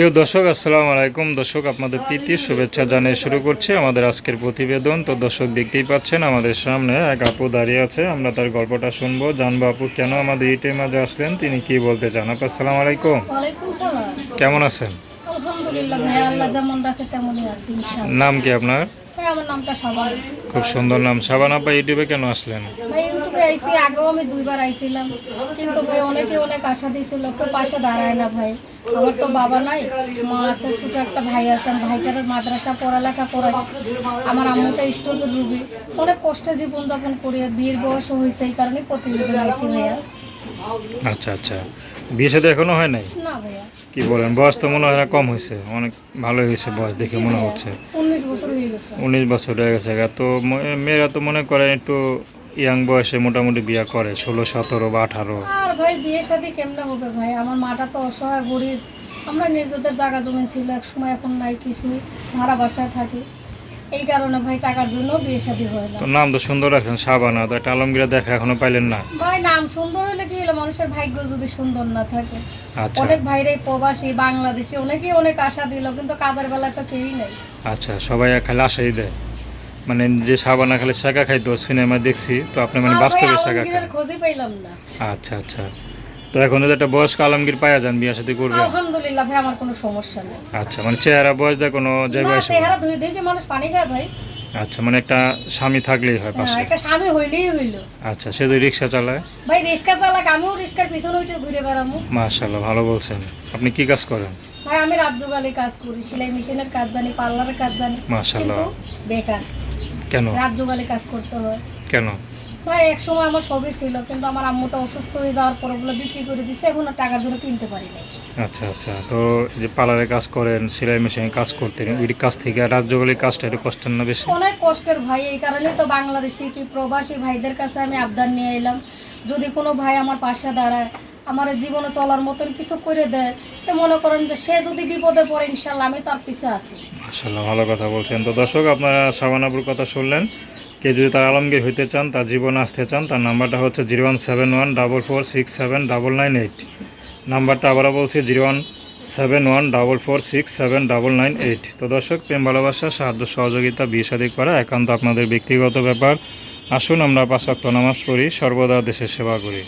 প্রিয় দর্শক আসসালামু আলাইকুম। দর্শক আপনাদের প্রীতি শুভেচ্ছা জানিয়ে শুরু করছি আমাদের আজকের প্রতিবেদন। তো দর্শক দেখতেই পাচ্ছেন আমাদের সামনে এক আপু দাঁড়িয়ে আছে। আমরা তার গল্পটা শুনব। জানব আপু কেন আমাদের ইটের মাঝে আসলেন তিনি কি বলতে চান? আপু আসসালামু আলাইকুম। কেমন আছেন? আলহামদুলিল্লাহ ভাই আল্লাহ যেমন রাখে তেমনই আছি নাম কি আপনার? আমার নামটা সবাই খুব সুন্দর নাম। সাবান আপা ইউটিউবে কেন আসলেন? ভাই ইউটিউবে আইসি আগেও আমি দুইবার আইছিলাম। কিন্তু ভাই অনেকে অনেক আশা দিয়েছিল কেউ পাশে দাঁড়ায় না ভাই। আমার তো বাবা নাই মা আছে ছোট একটা ভাই আছে ভাইটার মাদ্রাসা পড়ালেখা আমার আম্মুটা স্ট্রোকের রুগী। অনেক কষ্টে জীবনযাপন করি বিয়ের বয়সও হয়েছে এই কারণে আইসি ভাইয়া। আচ্ছা আচ্ছা। বিয়ে সাথে এখনও হয় নাই? কি বলেন বয়স তো মনে হয় না কম হয়েছে। অনেক ভালোই হয়েছে বয়স দেখে মনে হচ্ছে। উনিশ বছর হয়ে গেছে। তো মেয়েরা তো মনে করে একটু ইয়াং বয়সে মোটামুটি বিয়ে করে ষোলো সতেরো বা আঠারো। আর ভাই শাদী কেমনে হবে ভাই? আমার মাটা তো অসহায় গরিব। আমরা নিজেদের জায়গা জমি ছিল এক সময় এখন নাই কিছুই। ভাড়া বাসায় থাকি। এই কারণে ভাই টাকার জন্য বিয়ে শাদী হয় না। নাম তো সুন্দর আছেন সাবানা তো একটা আলমগীরা দেখা এখনও পাইলেন না? ভাই নাম সুন্দর হলে কি হলো? মানুষের ভাগ্য যদি সুন্দর না থাকে। আচ্ছা। অনেক ভাইরাই প্রবাসী বাংলাদেশি অনেকেই অনেক আশা দিল কিন্তু কাজের বেলায় তো কেউই নেই। আচ্ছা সবাই খালি আশাই দেয়। মানে যে সাবানা খালি শাখা খাইতো সিনেমা দেখছি তো আপনি মানে বাস্তবে শাখা খোঁজই পাইলাম না। আচ্ছা আচ্ছা। তো এখন একটা বয়স্ক আলমগীর পাওয়া যান বিয়ে সাথে করবেন। আলহামদুলিল্লাহ ভাই আমার কোনো সমস্যা নেই। আচ্ছা মানে চেহারা বয়স দেয় কোনো না জায়গায় চেহারা ধুয়ে কি মানুষ পানি খায় ভাই। আচ্ছা মানে একটা স্বামী থাকলেই হয় পাশে। একটা স্বামী হইলেই হইল। আচ্ছা সে যদি রিক্সা চালায়? ভাই রিক্সা চালাক আমিও রিক্সার পিছনে উঠে ঘুরে বেড়াবো মাশাল্লাহ ভালো বলছেন। আপনি কি কাজ করেন? ভাই আমি রাজ্যকালে কাজ করি সেলাই মেশিনের কাজ জানি পার্লারের কাজ জানি। মাশাল্লাহ কিন্তু বেকার। কেন? রাজ্যকালে কাজ করতে হয়। কেন? ভাই এক সময় আমার সবই ছিল কিন্তু আমার আম্মুটা অসুস্থ হয়ে যাওয়ার পর ওগুলো বিক্রি করে দিছে এখন আর টাকার জন্য কিনতে পারি নাই। আচ্ছা আচ্ছা। তো যে পার্লারে কাজ করেন সেলাই মেশিনে কাজ করতেন ওই কাজ থেকে রাজ্যগুলির কাজটা একটু কষ্টের না বেশি? অনেক কষ্টের ভাই এই কারণেই তো বাংলাদেশি কি প্রবাসী ভাইদের কাছে আমি আবদার নিয়ে এলাম। যদি কোনো ভাই আমার পাশে দাঁড়ায় আমার জীবনে চলার মতন কিছু করে দেয়, তো মনে করেন যে সে যদি বিপদে পড়ে, ইনশাল্লাহ আমি তার পিছে আছি। মাশাল্লাহ ভালো কথা বলছেন। তো দর্শক, আপনারা সাবানাপুর কথা শুনলেন। কে যদি তার আলমগীর হইতে চান, তার জীবন আসতে চান, তার নাম্বারটা হচ্ছে zero one seven one double four six seven double nine eight. নাম্বারটা আবারও বলছি, zero one seven one double four six seven double nine eight. তো দর্শক, প্রেম, ভালোবাসা, সাহায্য, সহযোগিতা, বিয়ে করা একান্ত আপনাদের ব্যক্তিগত ব্যাপার। আসুন, আমরা পাঁচাত্ত নামাজ পড়ি, সর্বদা দেশের সেবা করি।